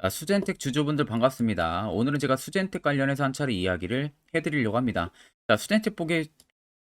아, 수젠텍 주주분들 반갑습니다. 오늘은 제가 수젠텍 관련해서 한 차례 이야기를 해드리려고 합니다. 자, 수젠텍 보게,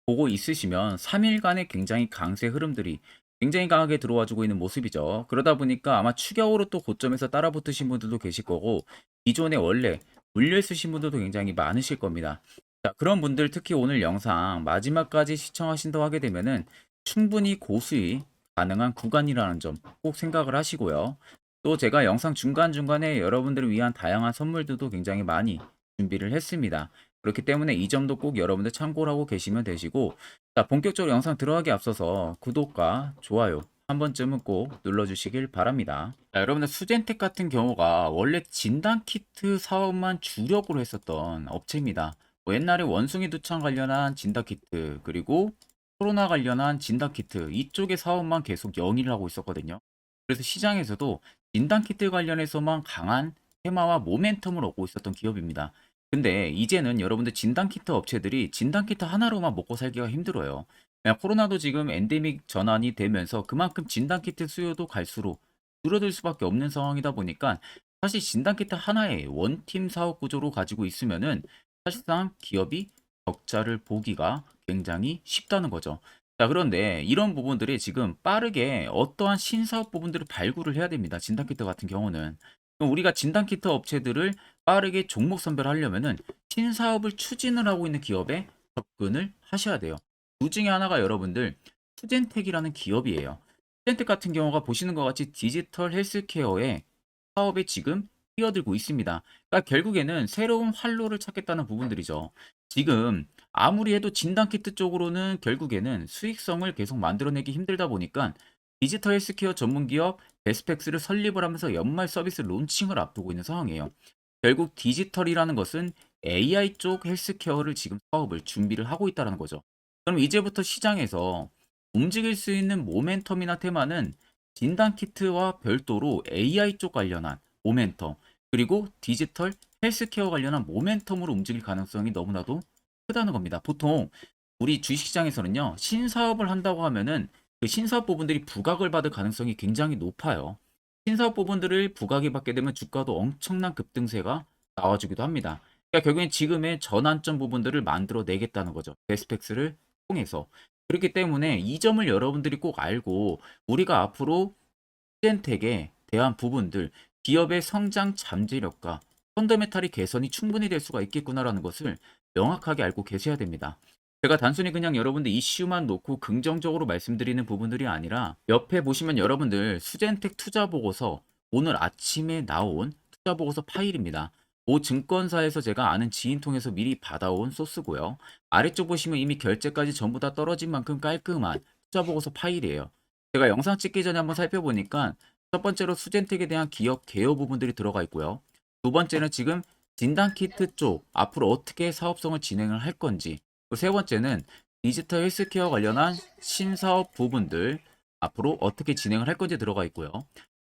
보고 있으시면 3일간의 굉장히 강세 흐름들이 굉장히 강하게 들어와주고 있는 모습이죠. 그러다 보니까 아마 추격으로 또 고점에서 따라붙으신 분들도 계실 거고 기존에 원래 물려 있으신 분들도 굉장히 많으실 겁니다. 자, 그런 분들 특히 오늘 영상 마지막까지 시청하신다고 하게 되면은 충분히 고수익 가능한 구간이라는 점 꼭 생각을 하시고요. 또 제가 영상 중간중간에 여러분들을 위한 다양한 선물들도 굉장히 많이 준비를 했습니다. 그렇기 때문에 이 점도 꼭 여러분들 참고를 하고 계시면 되시고 자, 본격적으로 영상 들어가기 앞서서 구독과 좋아요 한 번쯤은 꼭 눌러주시길 바랍니다. 자, 여러분들 수젠텍 같은 경우가 원래 진단키트 사업만 주력으로 했었던 업체입니다. 뭐 옛날에 원숭이 두창 관련한 진단키트 그리고 코로나 관련한 진단키트 이쪽의 사업만 계속 영위를 하고 있었거든요. 그래서 시장에서도 진단키트 관련해서만 강한 테마와 모멘텀을 얻고 있었던 기업입니다. 근데 이제는 여러분들 진단키트 업체들이 진단키트 하나로만 먹고 살기가 힘들어요. 코로나도 지금 엔데믹 전환이 되면서 그만큼 진단키트 수요도 갈수록 줄어들 수밖에 없는 상황이다 보니까 사실 진단키트 하나의 원팀 사업 구조로 가지고 있으면은 사실상 기업이 적자를 보기가 굉장히 쉽다는 거죠. 자, 그런데 이런 부분들이 지금 빠르게 어떠한 신사업 부분들을 발굴을 해야 됩니다. 진단키트 같은 경우는. 우리가 진단키트 업체들을 빠르게 종목 선별하려면은 신사업을 추진을 하고 있는 기업에 접근을 하셔야 돼요. 그 중에 하나가 여러분들 수젠텍이라는 기업이에요. 수젠텍 같은 경우가 보시는 것 같이 디지털 헬스케어의 사업에 지금 뛰어들고 있습니다. 그러니까 결국에는 새로운 활로를 찾겠다는 부분들이죠. 지금 아무리 해도 진단키트 쪽으로는 결국에는 수익성을 계속 만들어내기 힘들다 보니까 디지털 헬스케어 전문 기업 베스펙스를 설립을 하면서 연말 서비스 론칭을 앞두고 있는 상황이에요. 결국 디지털이라는 것은 AI 쪽 헬스케어를 지금 사업을 준비를 하고 있다는 거죠. 그럼 이제부터 시장에서 움직일 수 있는 모멘텀이나 테마는 진단키트와 별도로 AI 쪽 관련한 모멘텀 그리고 디지털 헬스케어 관련한 모멘텀으로 움직일 가능성이 너무나도 크다는 겁니다. 보통 우리 주식시장에서는요, 신사업을 한다고 하면은 그 신사업 부분들이 부각을 받을 가능성이 굉장히 높아요. 신사업 부분들을 부각이 받게 되면 주가도 엄청난 급등세가 나와주기도 합니다. 그러니까 결국엔 지금의 전환점 부분들을 만들어 내겠다는 거죠. 베스펙스를 통해서. 그렇기 때문에 이 점을 여러분들이 꼭 알고 우리가 앞으로 시젠텍에 대한 부분들, 기업의 성장 잠재력과 펀더메탈이 개선이 충분히 될 수가 있겠구나라는 것을 명확하게 알고 계셔야 됩니다. 제가 단순히 그냥 여러분들 이슈만 놓고 긍정적으로 말씀드리는 부분들이 아니라 옆에 보시면 여러분들 수젠텍 투자 보고서 오늘 아침에 나온 투자 보고서 파일입니다. 모 증권사에서 제가 아는 지인 통해서 미리 받아온 소스고요. 아래쪽 보시면 이미 결제까지 전부 다 떨어진 만큼 깔끔한 투자 보고서 파일이에요. 제가 영상 찍기 전에 한번 살펴보니까 첫 번째로 수젠텍에 대한 기업 개요 부분들이 들어가 있고요. 두 번째는 지금 진단키트 쪽 앞으로 어떻게 사업성을 진행을 할 건지 세 번째는 디지털 헬스케어 관련한 신사업 부분들 앞으로 어떻게 진행을 할 건지 들어가 있고요.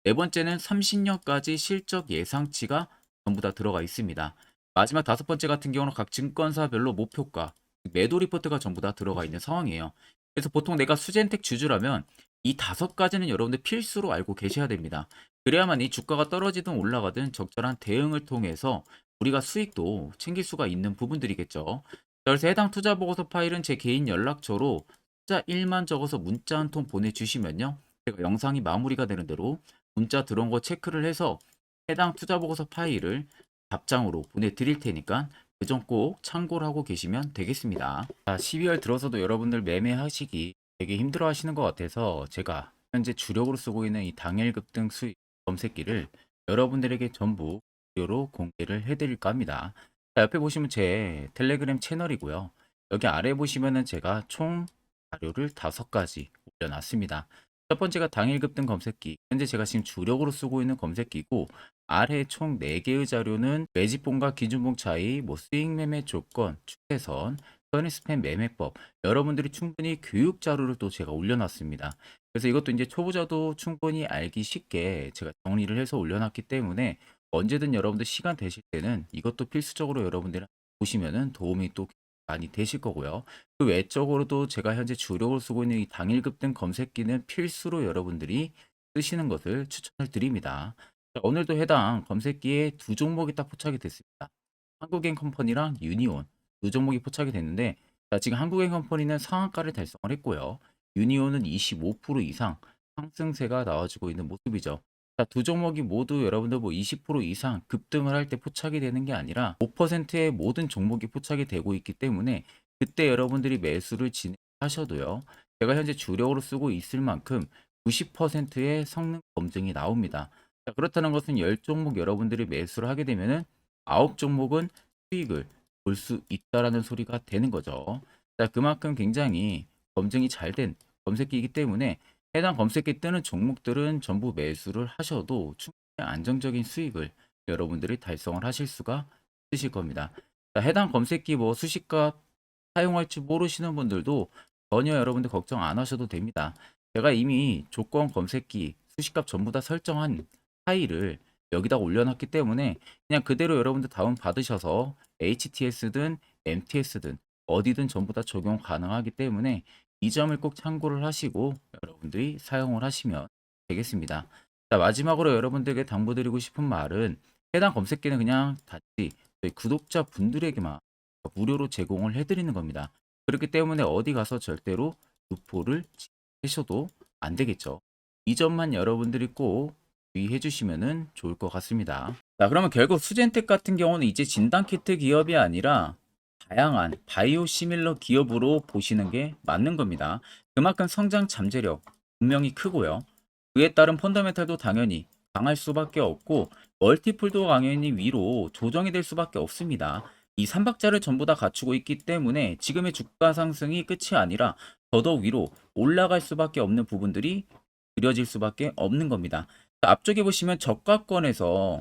네 번째는 30년까지 실적 예상치가 전부 다 들어가 있습니다. 마지막 다섯 번째 같은 경우는 각 증권사별로 목표가 매도 리포트가 전부 다 들어가 있는 상황이에요. 그래서 보통 내가 수젠텍 주주라면 이 다섯 가지는 여러분들 필수로 알고 계셔야 됩니다. 그래야만 이 주가가 떨어지든 올라가든 적절한 대응을 통해서 우리가 수익도 챙길 수가 있는 부분들이겠죠. 그래서 해당 투자 보고서 파일은 제 개인 연락처로 숫자 1만 적어서 문자 한 통 보내주시면요. 제가 영상이 마무리가 되는 대로 문자 들어온 거 체크를 해서 해당 투자 보고서 파일을 답장으로 보내드릴 테니까 그 점 꼭 참고를 하고 계시면 되겠습니다. 자, 12월 들어서도 여러분들 매매하시기 되게 힘들어 하시는 것 같아서 제가 현재 주력으로 쓰고 있는 이 당일 급등 수익 검색기를 여러분들에게 전부 무료로 공개를 해드릴까 합니다. 자, 옆에 보시면 제 텔레그램 채널이고요. 여기 아래 보시면은 제가 총 자료를 다섯 가지 올려놨습니다. 첫 번째가 당일 급등 검색기. 현재 제가 지금 주력으로 쓰고 있는 검색기고 아래 총 4개의 자료는 매집봉과 기준봉 차이, 뭐 수익 매매 조건, 추세선, 스팸 매매법 여러분들이 충분히 교육 자료를 또 제가 올려놨습니다. 그래서 이것도 이제 초보자도 충분히 알기 쉽게 제가 정리를 해서 올려놨기 때문에 언제든 여러분들 시간 되실 때는 이것도 필수적으로 여러분들 보시면은 도움이 또 많이 되실 거고요. 그 외적으로도 제가 현재 주력으로 쓰고 있는 이 당일 급 등 검색기는 필수로 여러분들이 쓰시는 것을 추천을 드립니다. 자, 오늘도 해당 검색기에 두 종목이 딱 포착이 됐습니다. 한국엔 컴퍼니랑 유니온 두 종목이 포착이 됐는데 자, 지금 한국엔 컴퍼니는 상한가를 달성을 했고요. 유니온은 25% 이상 상승세가 나와주고 있는 모습이죠. 자, 두 종목이 모두 여러분들 뭐 20% 이상 급등을 할 때 포착이 되는 게 아니라 5%의 모든 종목이 포착이 되고 있기 때문에 그때 여러분들이 매수를 진행하셔도요. 제가 현재 주력으로 쓰고 있을 만큼 90%의 성능 검증이 나옵니다. 자, 그렇다는 것은 10종목 여러분들이 매수를 하게 되면은 9종목은 수익을 볼 수 있다라는 소리가 되는 거죠. 자, 그만큼 굉장히 검증이 잘 된 검색기이기 때문에 해당 검색기 뜨는 종목들은 전부 매수를 하셔도 충분히 안정적인 수익을 여러분들이 달성을 하실 수가 있으실 겁니다. 자, 해당 검색기 뭐 수식값 사용할지 모르시는 분들도 전혀 여러분들 걱정 안 하셔도 됩니다. 제가 이미 조건 검색기 수식값 전부 다 설정한 파일을 여기다 올려놨기 때문에 그냥 그대로 여러분들 다운 받으셔서 HTS든 MTS든 어디든 전부 다 적용 가능하기 때문에 이 점을 꼭 참고를 하시고 여러분들이 사용을 하시면 되겠습니다. 자, 마지막으로 여러분들에게 당부드리고 싶은 말은 해당 검색기는 그냥 저희 구독자 분들에게만 무료로 제공을 해드리는 겁니다. 그렇기 때문에 어디 가서 절대로 루포를 하셔도 안 되겠죠. 이 점만 여러분들이 꼭 주의해 주시면 좋을 것 같습니다. 자, 그러면 결국 수젠텍 같은 경우는 이제 진단키트 기업이 아니라 다양한 바이오 시밀러 기업으로 보시는 게 맞는 겁니다. 그만큼 성장 잠재력 분명히 크고요. 그에 따른 펀더멘탈도 당연히 강할 수밖에 없고 멀티플도 당연히 위로 조정이 될 수밖에 없습니다. 이 삼박자를 전부 다 갖추고 있기 때문에 지금의 주가 상승이 끝이 아니라 더더욱 위로 올라갈 수밖에 없는 부분들이 그려질 수밖에 없는 겁니다. 자, 앞쪽에 보시면 저가권에서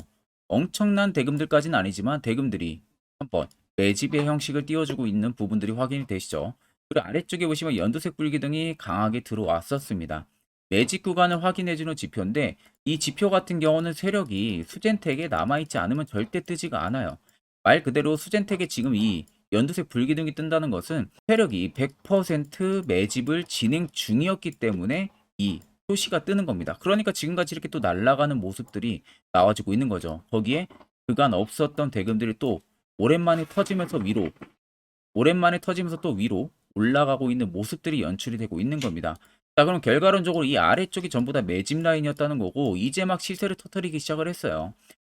엄청난 대금들까지는 아니지만 대금들이 한번 매집의 형식을 띄워주고 있는 부분들이 확인이 되시죠. 그리고 아래쪽에 보시면 연두색 불기둥이 강하게 들어왔었습니다. 매집 구간을 확인해주는 지표인데 이 지표 같은 경우는 세력이 수젠텍에 남아있지 않으면 절대 뜨지가 않아요. 말 그대로 수젠텍에 지금 이 연두색 불기둥이 뜬다는 것은 세력이 100% 매집을 진행 중이었기 때문에 이 표시가 뜨는 겁니다. 그러니까 지금까지 이렇게 또 날아가는 모습들이 나와지고 있는 거죠. 거기에 그간 없었던 대금들이 또 오랜만에 터지면서 위로 오랜만에 터지면서 또 위로 올라가고 있는 모습들이 연출이 되고 있는 겁니다. 자, 그럼 결과론적으로 이 아래쪽이 전부 다 매집 라인이었다는 거고 이제 막 시세를 터뜨리기 시작을 했어요.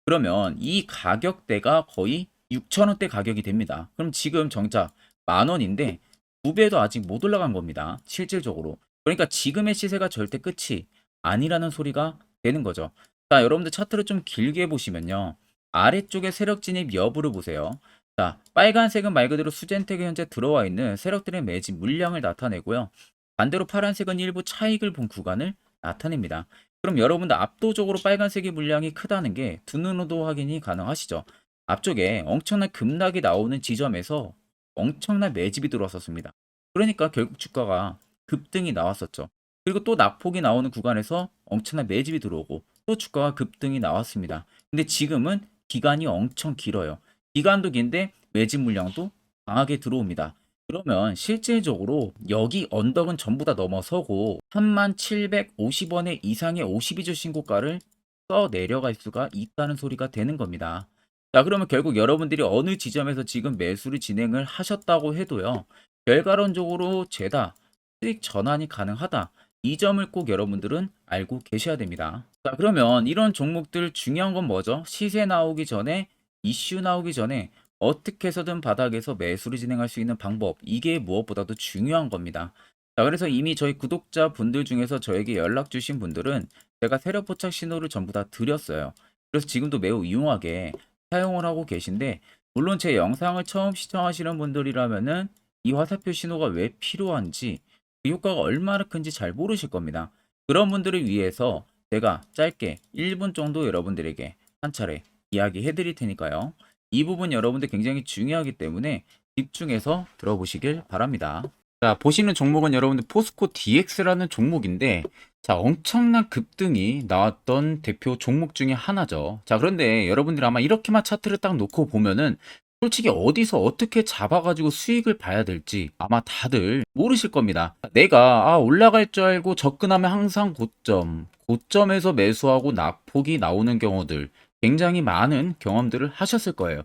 그러면 이 가격대가 거의 6천원대 가격이 됩니다. 그럼 지금 정작 만 원인데 두 배도 아직 못 올라간 겁니다. 실질적으로. 그러니까 지금의 시세가 절대 끝이 아니라는 소리가 되는 거죠. 자, 여러분들 차트를 좀 길게 보시면요. 아래쪽에 세력 진입 여부를 보세요. 자, 빨간색은 말 그대로 수젠텍에 현재 들어와 있는 세력들의 매집 물량을 나타내고요. 반대로 파란색은 일부 차익을 본 구간을 나타냅니다. 그럼 여러분들 압도적으로 빨간색의 물량이 크다는 게 두 눈으로도 확인이 가능하시죠. 앞쪽에 엄청난 급락이 나오는 지점에서 엄청난 매집이 들어왔었습니다. 그러니까 결국 주가가 급등이 나왔었죠. 그리고 또 낙폭이 나오는 구간에서 엄청난 매집이 들어오고 또 주가가 급등이 나왔습니다. 근데 지금은 기간이 엄청 길어요. 기간도 긴데 매집 물량도 강하게 들어옵니다. 그러면 실질적으로 여기 언덕은 전부 다 넘어서고 3750원의 이상의 52주 신고가를 써 내려갈 수가 있다는 소리가 되는 겁니다. 자, 그러면 결국 여러분들이 어느 지점에서 지금 매수를 진행을 하셨다고 해도요. 결과론적으로 죄다 수익 전환이 가능하다. 이 점을 꼭 여러분들은 알고 계셔야 됩니다. 자, 그러면 이런 종목들 중요한 건 뭐죠? 시세 나오기 전에 이슈 나오기 전에 어떻게 해서든 바닥에서 매수를 진행할 수 있는 방법. 이게 무엇보다도 중요한 겁니다. 자, 그래서 이미 저희 구독자 분들 중에서 저에게 연락 주신 분들은 제가 세력 포착 신호를 전부 다 드렸어요. 그래서 지금도 매우 유용하게 사용을 하고 계신데 물론 제 영상을 처음 시청하시는 분들이라면은 이 화살표 신호가 왜 필요한지 그 효과가 얼마나 큰지 잘 모르실 겁니다. 그런 분들을 위해서 제가 짧게 1분 정도 여러분들에게 한 차례 이야기해 드릴 테니까요. 이 부분 여러분들 굉장히 중요하기 때문에 집중해서 들어보시길 바랍니다. 자, 보시는 종목은 여러분들 포스코 DX라는 종목인데 자, 엄청난 급등이 나왔던 대표 종목 중에 하나죠. 자, 그런데 여러분들이 아마 이렇게만 차트를 딱 놓고 보면은 솔직히 어디서 어떻게 잡아가지고 수익을 봐야 될지 아마 다들 모르실 겁니다. 내가 아, 올라갈 줄 알고 접근하면 항상 고점, 고점에서 매수하고 낙폭이 나오는 경우들 굉장히 많은 경험들을 하셨을 거예요.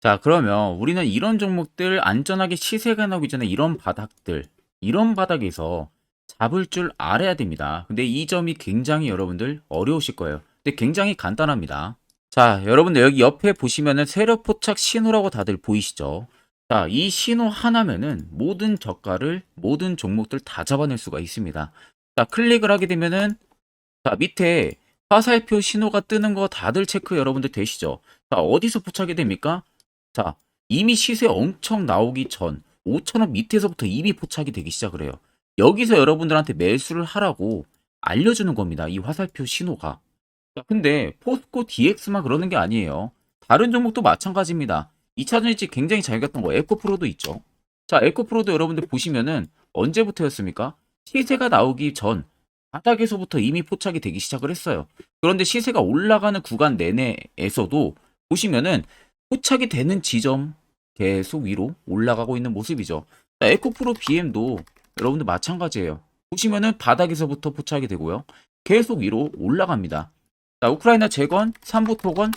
자, 그러면 우리는 이런 종목들 안전하게 시세가 나오기 전에 이런 바닥들, 이런 바닥에서 잡을 줄 알아야 됩니다. 근데 이 점이 굉장히 여러분들 어려우실 거예요. 근데 굉장히 간단합니다. 자, 여러분들 여기 옆에 보시면은 세력 포착 신호라고 다들 보이시죠? 자, 이 신호 하나면은 모든 저가를 모든 종목들 다 잡아낼 수가 있습니다. 자, 클릭을 하게 되면은 자, 밑에 화살표 신호가 뜨는 거 다들 체크 여러분들 되시죠? 자, 어디서 포착이 됩니까? 자, 이미 시세 엄청 나오기 전 5천원 밑에서부터 이미 포착이 되기 시작을 해요. 여기서 여러분들한테 매수를 하라고 알려주는 겁니다. 이 화살표 신호가. 자, 근데 포스코 DX만 그러는 게 아니에요. 다른 종목도 마찬가지입니다. 2차 전지 굉장히 잘 갔던 거 에코프로도 있죠. 자, 에코프로도 여러분들 보시면은 언제부터였습니까? 시세가 나오기 전 바닥에서부터 이미 포착이 되기 시작을 했어요. 그런데 시세가 올라가는 구간 내내에서도 보시면은 포착이 되는 지점 계속 위로 올라가고 있는 모습이죠. 자, 에코프로 BM도 여러분들 마찬가지예요. 보시면은 바닥에서부터 포착이 되고요. 계속 위로 올라갑니다. 자, 우크라이나 재건, 삼부 토건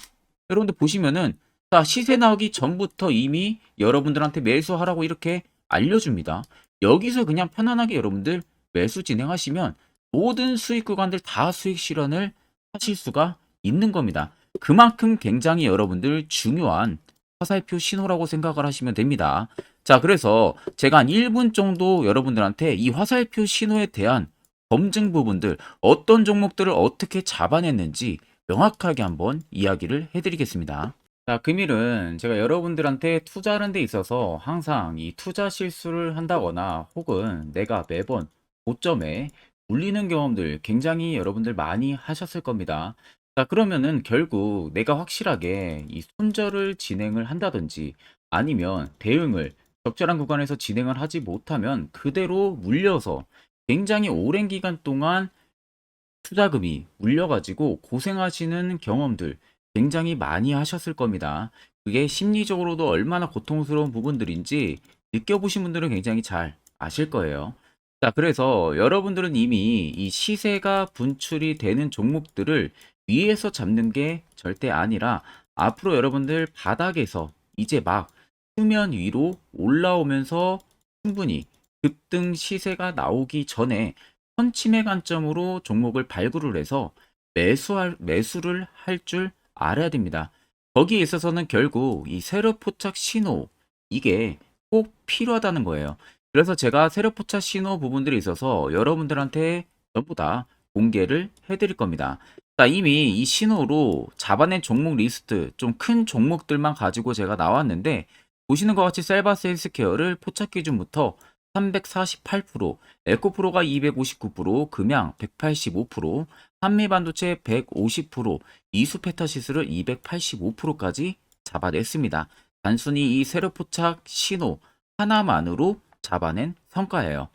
여러분들 보시면은 자, 시세 나오기 전부터 이미 여러분들한테 매수하라고 이렇게 알려줍니다. 여기서 그냥 편안하게 여러분들 매수 진행하시면 모든 수익 구간들 다 수익 실현을 하실 수가 있는 겁니다. 그만큼 굉장히 여러분들 중요한 화살표 신호라고 생각을 하시면 됩니다. 자, 그래서 제가 한 1분 정도 여러분들한테 이 화살표 신호에 대한 검증 부분들, 어떤 종목들을 어떻게 잡아냈는지 명확하게 한번 이야기를 해드리겠습니다. 자, 금일은 제가 여러분들한테 투자하는 데 있어서 항상 이 투자 실수를 한다거나 혹은 내가 매번 고점에 물리는 경험들 굉장히 여러분들 많이 하셨을 겁니다. 자, 그러면은 결국 내가 확실하게 이 손절을 진행을 한다든지 아니면 대응을 적절한 구간에서 진행을 하지 못하면 그대로 물려서 굉장히 오랜 기간 동안 투자금이 물려가지고 고생하시는 경험들 굉장히 많이 하셨을 겁니다. 그게 심리적으로도 얼마나 고통스러운 부분들인지 느껴보신 분들은 굉장히 잘 아실 거예요. 자, 그래서 여러분들은 이미 이 시세가 분출이 되는 종목들을 위에서 잡는 게 절대 아니라 앞으로 여러분들 바닥에서 이제 막 수면 위로 올라오면서 충분히 급등 시세가 나오기 전에 선침의 관점으로 종목을 발굴을 해서 매수할, 매수를 할 줄 알아야 됩니다. 거기에 있어서는 결국 이 세력 포착 신호 이게 꼭 필요하다는 거예요. 그래서 제가 세력 포착 신호 부분들이 있어서 여러분들한테 전부 다 공개를 해드릴 겁니다. 자, 이미 이 신호로 잡아낸 종목 리스트 좀 큰 종목들만 가지고 제가 나왔는데 보시는 것 같이 셀바스 헬스케어를 포착 기준부터 348%, 에코프로가 259%, 금양 185%, 한미반도체 150%, 이수페타시스를 285%까지 잡아냈습니다. 단순히 이 세력 포착 신호 하나만으로 잡아낸 성과예요.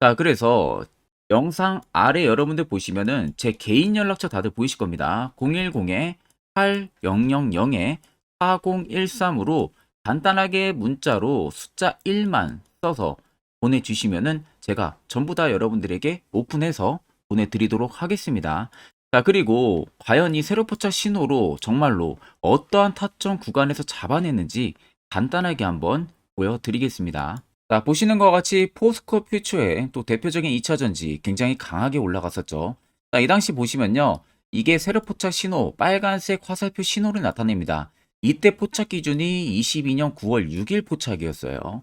자, 그래서 영상 아래 여러분들 보시면은 제 개인 연락처 다들 보이실 겁니다. 010-8000-4013으로 간단하게 문자로 숫자 1만 써서 보내주시면은 제가 전부 다 여러분들에게 오픈해서 보내드리도록 하겠습니다. 자, 그리고 과연 이 세로 포착 신호로 정말로 어떠한 타점 구간에서 잡아냈는지 간단하게 한번 보여드리겠습니다. 자, 보시는 것과 같이 포스코 퓨처의 또 대표적인 2차 전지 굉장히 강하게 올라갔었죠. 자, 이 당시 보시면요. 이게 세로 포착 신호, 빨간색 화살표 신호를 나타냅니다. 이때 포착 기준이 22년 9월 6일 포착이었어요.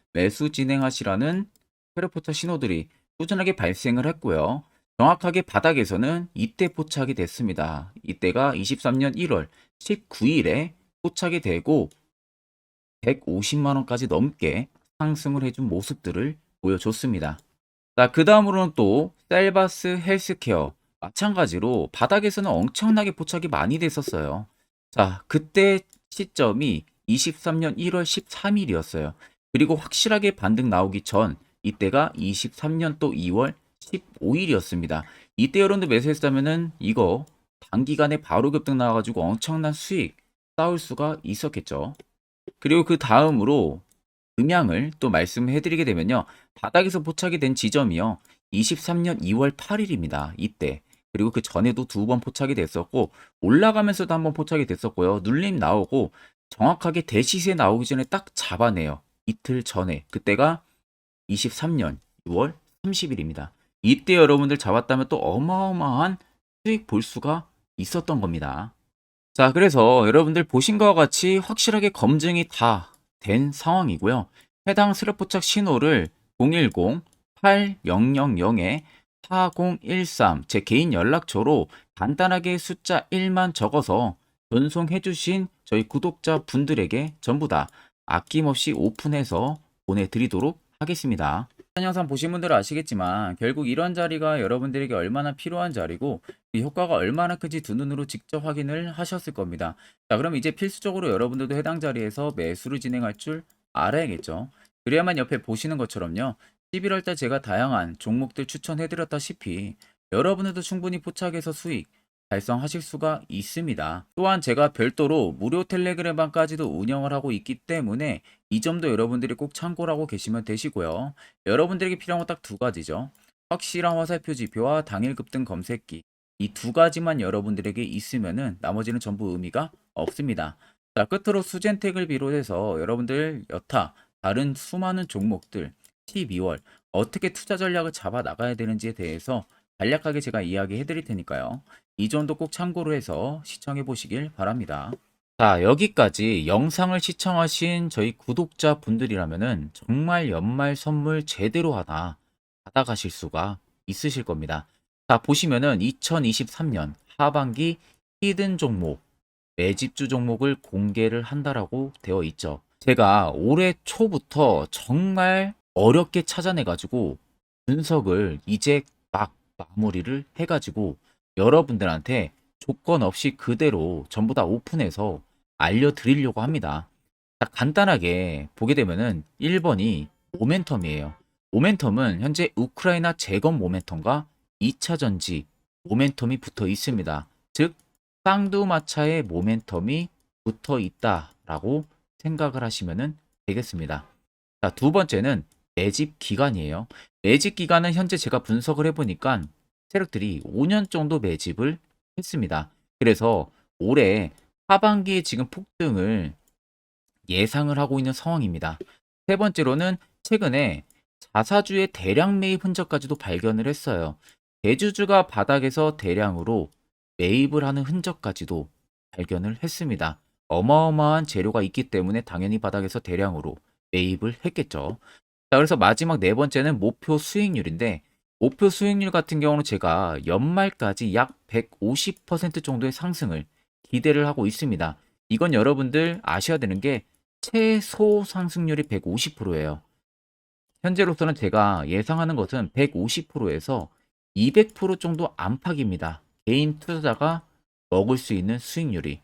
매수 진행하시라는 페르포터 신호들이 꾸준하게 발생을 했고요. 정확하게 바닥에서는 이때 포착이 됐습니다. 이때가 23년 1월 19일에 포착이 되고 150만 원까지 넘게 상승을 해준 모습들을 보여줬습니다. 자, 그 다음으로는 또 셀바스 헬스케어 마찬가지로 바닥에서는 엄청나게 포착이 많이 됐었어요. 자, 그때 시점이 23년 1월 13일이었어요. 그리고 확실하게 반등 나오기 전 이때가 23년 또 2월 15일이었습니다. 이때 여러분들 매수했다면은 이거 단기간에 바로 급등 나와가지고 엄청난 수익 쌓을 수가 있었겠죠. 그리고 그 다음으로 음향을 또 말씀해드리게 되면요. 바닥에서 포착이 된 지점이요. 23년 2월 8일입니다. 이때. 그리고 그 전에도 두 번 포착이 됐었고 올라가면서도 한 번 포착이 됐었고요. 눌림 나오고 정확하게 대시세 나오기 전에 딱 잡아내요. 이틀 전에. 그때가 23년 6월 30일입니다. 이때 여러분들 잡았다면 또 어마어마한 수익 볼 수가 있었던 겁니다. 자, 그래서 여러분들 보신 것과 같이 확실하게 검증이 다 된 상황이고요. 해당 스랩 포착 신호를 010-8000에 4013 제 개인 연락처로 간단하게 숫자 1만 적어서 전송해 주신 저희 구독자 분들에게 전부 다 아낌없이 오픈해서 보내드리도록 하겠습니다. 한 영상 보신 분들은 아시겠지만 결국 이런 자리가 여러분들에게 얼마나 필요한 자리고 그 효과가 얼마나 큰지 두 눈으로 직접 확인을 하셨을 겁니다. 자 그럼 이제 필수적으로 여러분들도 해당 자리에서 매수를 진행할 줄 알아야겠죠. 그래야만 옆에 보시는 것처럼요. 11월달 제가 다양한 종목들 추천해드렸다시피 여러분들도 충분히 포착해서 수익 달성하실 수가 있습니다. 또한 제가 별도로 무료 텔레그램방까지도 운영을 하고 있기 때문에 이 점도 여러분들이 꼭 참고를 하고 계시면 되시고요. 여러분들에게 필요한 건 딱 두 가지죠. 확실한 화살표 지표와 당일 급등 검색기 이 두 가지만 여러분들에게 있으면은 나머지는 전부 의미가 없습니다. 자 끝으로 수젠텍을 비롯해서 여러분들 여타 다른 수많은 종목들 12월 어떻게 투자 전략을 잡아 나가야 되는지에 대해서 간략하게 제가 이야기해 드릴 테니까요. 이 점도 꼭 참고로 해서 시청해 보시길 바랍니다. 자, 여기까지 영상을 시청하신 저희 구독자 분들이라면은 정말 연말 선물 제대로 하나 받아가실 수가 있으실 겁니다. 자, 보시면은 2023년 하반기 히든 종목, 매집주 종목을 공개를 한다라고 되어 있죠. 제가 올해 초부터 정말 어렵게 찾아내가지고 분석을 이제 막 마무리를 해가지고 여러분들한테 조건 없이 그대로 전부 다 오픈해서 알려드리려고 합니다. 자, 간단하게 보게 되면은 1번이 모멘텀이에요. 모멘텀은 현재 우크라이나 재건 모멘텀과 2차 전지 모멘텀이 붙어 있습니다. 즉 쌍두마차의 모멘텀이 붙어 있다라고 생각을 하시면 되겠습니다. 자, 두 번째는 매집 기간이에요. 매집 기간은 현재 제가 분석을 해보니까 세력들이 5년 정도 매집을 했습니다. 그래서 올해 하반기에 지금 폭등을 예상을 하고 있는 상황입니다. 세 번째로는 최근에 자사주의 대량 매입 흔적까지도 발견을 했어요. 대주주가 바닥에서 대량으로 매입을 하는 흔적까지도 발견을 했습니다. 어마어마한 재료가 있기 때문에 당연히 바닥에서 대량으로 매입을 했겠죠. 자, 그래서 마지막 네 번째는 목표 수익률인데 목표 수익률 같은 경우는 제가 연말까지 약 150% 정도의 상승을 기대를 하고 있습니다. 이건 여러분들 아셔야 되는 게 최소 상승률이 150%예요. 현재로서는 제가 예상하는 것은 150%에서 200% 정도 안팎입니다. 개인 투자자가 먹을 수 있는 수익률이.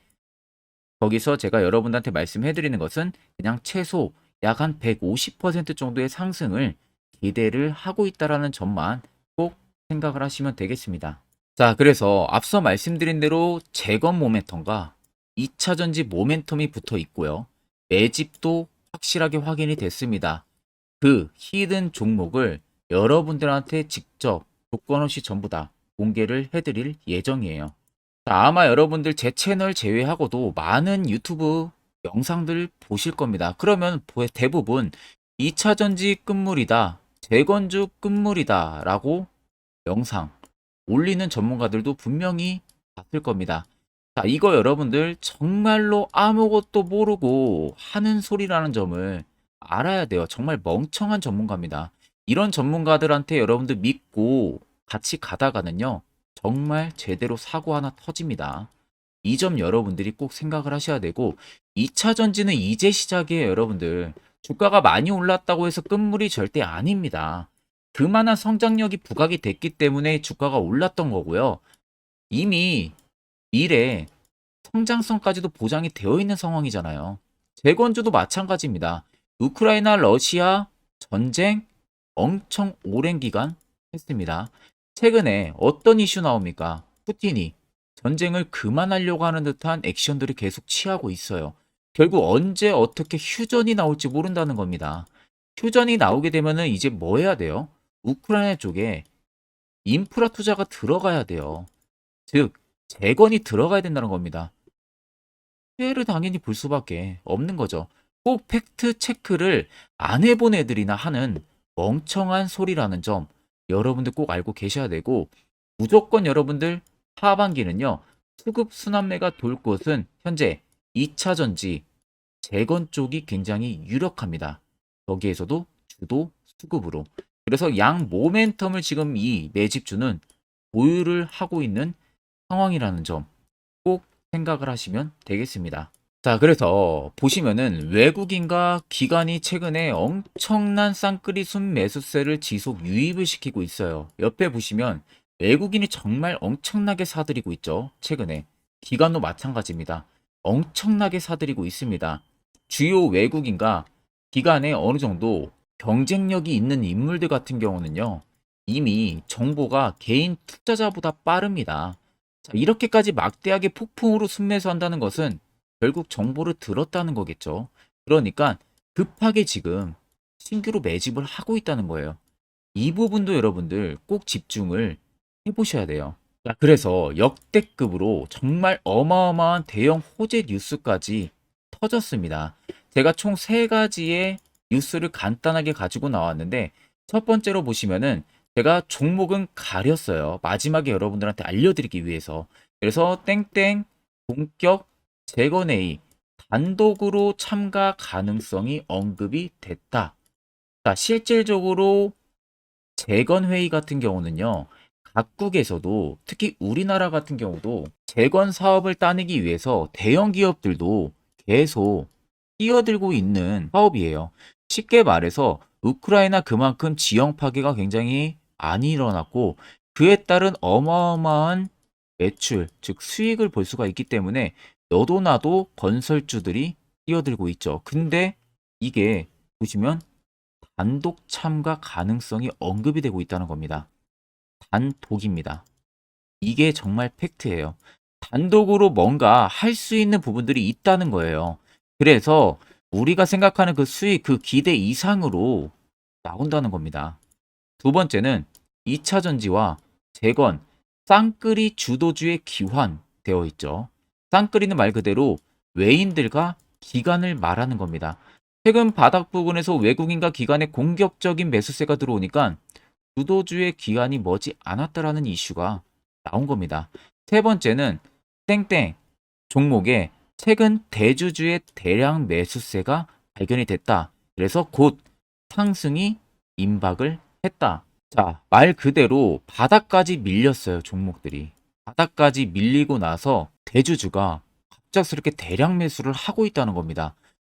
거기서 제가 여러분들한테 말씀해 드리는 것은 그냥 최소 약 한 150% 정도의 상승을 기대를 하고 있다라는 점만 꼭 생각을 하시면 되겠습니다. 자, 그래서 앞서 말씀드린 대로 재건 모멘텀과 2차 전지 모멘텀이 붙어 있고요. 매집도 확실하게 확인이 됐습니다. 그 히든 종목을 여러분들한테 직접 조건 없이 전부 다 공개를 해드릴 예정이에요. 자, 아마 여러분들 제 채널 제외하고도 많은 유튜브 영상들 보실 겁니다. 그러면 대부분 2차 전지 끝물이다, 재건주 끝물이다 라고 영상 올리는 전문가들도 분명히 봤을 겁니다. 자, 이거 여러분들 정말로 아무것도 모르고 하는 소리라는 점을 알아야 돼요. 정말 멍청한 전문가입니다. 이런 전문가들한테 여러분들 믿고 같이 가다가는요, 정말 제대로 사고 하나 터집니다. 이 점 여러분들이 꼭 생각을 하셔야 되고, 2차 전지는 이제 시작이에요, 여러분들. 주가가 많이 올랐다고 해서 끝물이 절대 아닙니다. 그만한 성장력이 부각이 됐기 때문에 주가가 올랐던 거고요. 이미 미래 성장성까지도 보장이 되어 있는 상황이잖아요. 재건주도 마찬가지입니다. 우크라이나 러시아 전쟁 엄청 오랜 기간 했습니다. 최근에 어떤 이슈 나옵니까? 푸틴이 전쟁을 그만하려고 하는 듯한 액션들을 계속 취하고 있어요. 결국 언제 어떻게 휴전이 나올지 모른다는 겁니다. 휴전이 나오게 되면은 이제 뭐 해야 돼요? 우크라이나 쪽에 인프라 투자가 들어가야 돼요. 즉, 재건이 들어가야 된다는 겁니다. 피해를 당연히 볼 수밖에 없는 거죠. 꼭 팩트 체크를 안 해본 애들이나 하는 멍청한 소리라는 점 여러분들 꼭 알고 계셔야 되고 무조건 여러분들 하반기는요 수급 순환매가 돌 곳은 현재 2차 전지 재건 쪽이 굉장히 유력합니다. 거기에서도 주도 수급으로 그래서 양 모멘텀을 지금 이 매집주는 보유를 하고 있는 상황이라는 점 꼭 생각을 하시면 되겠습니다. 자, 그래서 보시면은 외국인과 기관이 최근에 엄청난 쌍끌이 순 매수세를 지속 유입을 시키고 있어요. 옆에 보시면 외국인이 정말 엄청나게 사들이고 있죠. 최근에. 기관도 마찬가지입니다. 엄청나게 사들이고 있습니다. 주요 외국인과 기관에 어느 정도 경쟁력이 있는 인물들 같은 경우는요. 이미 정보가 개인 투자자보다 빠릅니다. 자, 이렇게까지 막대하게 폭풍으로 순매수한다는 것은 결국 정보를 들었다는 거겠죠. 그러니까 급하게 지금 신규로 매집을 하고 있다는 거예요. 이 부분도 여러분들 꼭 집중을 해보셔야 돼요. 자, 그래서 역대급으로 정말 어마어마한 대형 호재 뉴스까지 터졌습니다. 제가 총 세 가지의 뉴스를 간단하게 가지고 나왔는데 첫 번째로 보시면은 제가 종목은 가렸어요. 마지막에 여러분들한테 알려드리기 위해서. 그래서 땡땡 본격 재건회의 단독으로 참가 가능성이 언급이 됐다. 자, 실질적으로 재건회의 같은 경우는요. 각국에서도 특히 우리나라 같은 경우도 재건 사업을 따내기 위해서 대형 기업들도 계속 뛰어들고 있는 사업이에요. 쉽게 말해서 우크라이나 그만큼 지형 파괴가 굉장히 많이 일어났고 그에 따른 어마어마한 매출, 즉 수익을 볼 수가 있기 때문에 너도 나도 건설주들이 뛰어들고 있죠. 근데 이게 보시면 단독 참가 가능성이 언급이 되고 있다는 겁니다. 단독입니다. 이게 정말 팩트예요. 단독으로 뭔가 할 수 있는 부분들이 있다는 거예요. 그래서 우리가 생각하는 그 수익, 그 기대 이상으로 나온다는 겁니다. 두 번째는 2차 전지와 재건, 쌍끌이 주도주의 기환되어 있죠. 쌍끌이는 말 그대로 외인들과 기관을 말하는 겁니다. 최근 바닥 부근에서 외국인과 기관의 공격적인 매수세가 들어오니까 주도주의 기관이 머지 않았다라는 이슈가 나온 겁니다. 세 번째는 땡땡 종목에 최근 대주주의 대량 매수세가 발견이 됐다. 그래서 곧 상승이 임박을 했다. 자, 말 그대로 바닥까지 밀렸어요, 종목들이. 바닥까지 밀리고 나서 대주주가 갑작스럽게 대량 매수를 하고 있다는 겁니다.